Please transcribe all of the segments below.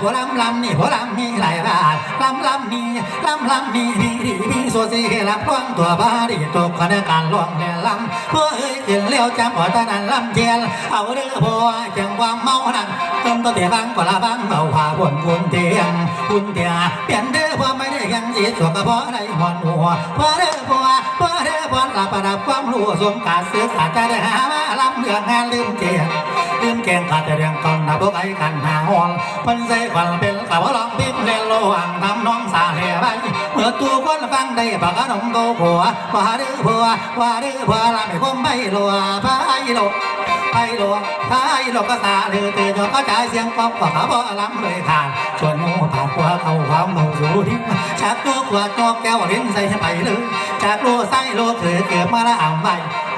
ผัวลำลำนี่ผัวลำมีหลายบาทลำลำมีลำลำมีมีดีมีโซซีลำร้องตัวบาดีตกคนการร้องแล่ลำเพื่อเอ้ยถึงเลี้ยวจำหัวตานันลำเทียนเอาเรือผัวจังความเมานั้นต้มตัวเตียฟังกว่าละฟังเบาผ่าบนบุญเตียงบุญเตียเปลี่ยนเด้อผัวไม่ได้ยังจีสวกกระเพาะในหอนหัวผัวเด้อผัวผัวเด้อผัวหลับประดับความรู้สมการศึกษาจะได้หามาลำเรื่องงานลืมเตียง ลืมแกงขาดแต่เรื่องก่อนนะพวกไอ้กันหาหอนมันใส่ควันเป็นกับว่าลองพิมพ์เลนโลหังทำน้องสาเหไปเมื่อตัวคนฟังได้ปากขนมโกผัวว่าดื้อผัวว่าดื้อผัวละไม่คมไม่รัวพายโลไปโลพายโลงก็สาลือตื่นก็จ่ายเสียงป๊อปว่าเขาบ่ล้ำเลยขาดชวนหมูผ่านกว่าเขาความเมาสู่ทิ้งชักตัวขวดจอกแก้วลิ้นใส่ไปเลยจากโลไส้โลคือเกือบมาละอ่ำไป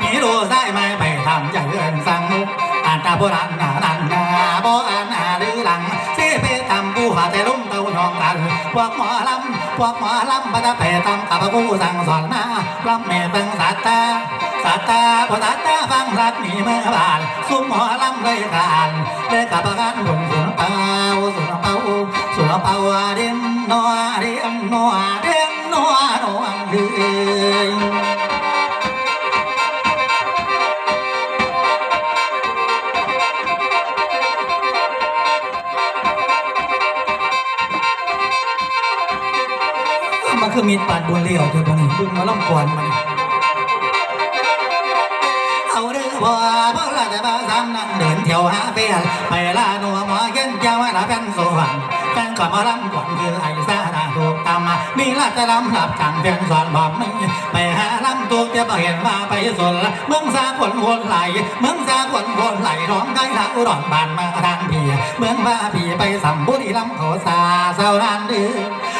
มีโลไส้ไม่ไปทำอย่าเอื่อนสั่งมุก ตาโบราณนานันนาโบอานนาลือหลังเสเพตำปูหาแต่ลุ่มเต้านองกันพวกหมอลำพวกหมอลำบัดไปตำขับกู้สั่งสอนมาลำแม่ฟังสัตตาสัตตาพอสัตตาฟังรักนี่เมื่อบานสุมหมอลำเลยการเลยกับ คือมีปาดบนเลี้ยวเธอคนนี้พึ่งมาล่องก่อนมันเอาเรือบ่เพราะละแต่บ้าสามนั่งเดินเที่ยวหาเปียนไปลาหนัวหมอเย็นเจ้าว่าละเป็นสว่างแฟนก่อมาล่ำก่อนคือไอ้ซาดาถูกตา มมามีลาจะลำหลับจังเพียงสอนบอกไม่ไปหาลำตัวจะบ่เห็นมาไปสนละเมืองสาขนวนไหลเมืองสาขนวนไหลร้องได้ทางอุดรบานมาทางพี่เมืองว่าพี่ไปสัมบุรีลำเขาสาเศร้านานเดือ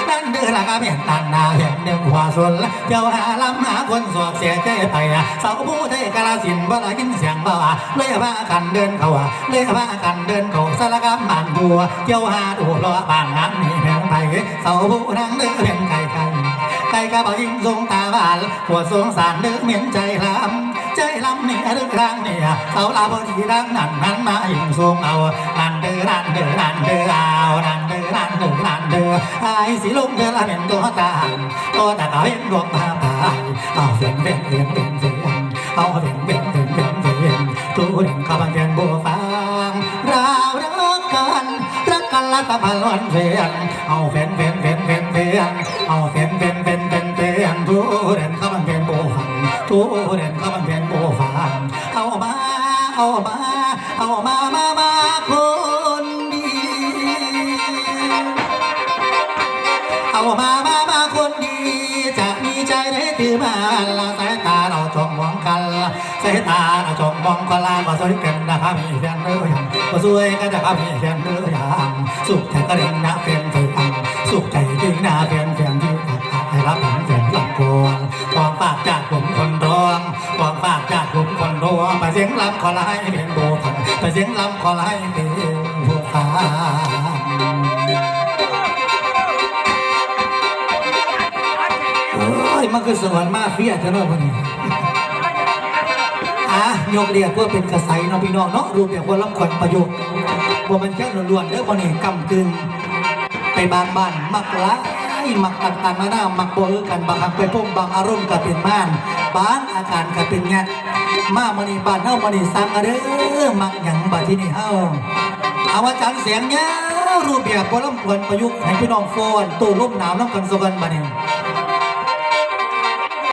นั่นเดือละก็เพียงตันนาเพียงหนึ่งหัวส่วนละเจ้าหาลำหาคนสวกเสียใจไปเสาผู้ไทยกาลสินบ่ละยินเสียงเบาเลยว่ากันเดินเขาเลยว่ากันเดินเขาสารกำบานบัวเจ้าหาดูรอบานน้ำนี่แพง ไปเสาผู้นั่งเดือเพียงไก่ไก่ไก่กะบ่ยิงทรงตาบานหัวทรงสารเดือเหม็นใจลำใจลำเนี่ดึกรังเนี่เสาลาบดีรังนั่นนั้นมายิงทรงเอานั่นเดือนั่นเดือนั่นเดือเอานั่นเดือนั่นเดือนั่นเดือไอ้สิลุงเดือละเป็นตัวตาตัวตาเอาเห็นดวงตาตายเอาเสียงเสียงเสียงเสียงเสียงเอาเสียงเสียงันเวียนเอาเฟนเฟนเฟนเฟนเฟ้นเอาเฟนเฟนเฟนเฟนเฟ้นตัวเด่นข้าบันเทียนบัวฟังตัวเด่นข้าบันเทียนบัวฟังเอามาเอามาเอามามามาคนดีเอามามามาคนดีจะมีใจได้ถือมาละสายตาเราจ้องมองกันสายตาเราจ้องมองกันละก็สวยกันนะครับมีแฟนเนื้อยังก็สวยกันนะครับมีแฟนเนื้อยัง สุขใจก็เด่นนะแฟนเธออังสุขใจจริงนะแฟนแฟนที่ตัดให้รับผมแฟนหลับกวนความปากจากผมคนร้องความปากจากผมคนร้องไปเสียงลำขอไล่เป็นโบทันไปเสียงลำขอไล่เป็นโบทันโอ้ยมันคือสวรรค์มาเฟียเท่านั้นวันนี้ อะยกเรียกว่าเป็นกระใสเน้องพี่น้องเนาะรูปแบบว่าลำขวัญประโยคว่ามันแค่ล้วนๆเด้อวันนี้กำกึ่งไปบางบ้านมักหลายมักต่างๆนานามักบ่เออกันบางครั้งไปพบบางอารมณ์ก็เป็นม่านบางอาการก็เป็นงัดมามื้อนี้บ้านเฮามื้อนี้สั่งอะเด้อมักหยังบัดที่นี่เฮาเอาว่าจังเสียงยาวรูปแบบบ่ลำควรประยุกต์ให้พี่น้องฟ้อนตู้ร่มหนาวน้ำกันสกันบัดนี้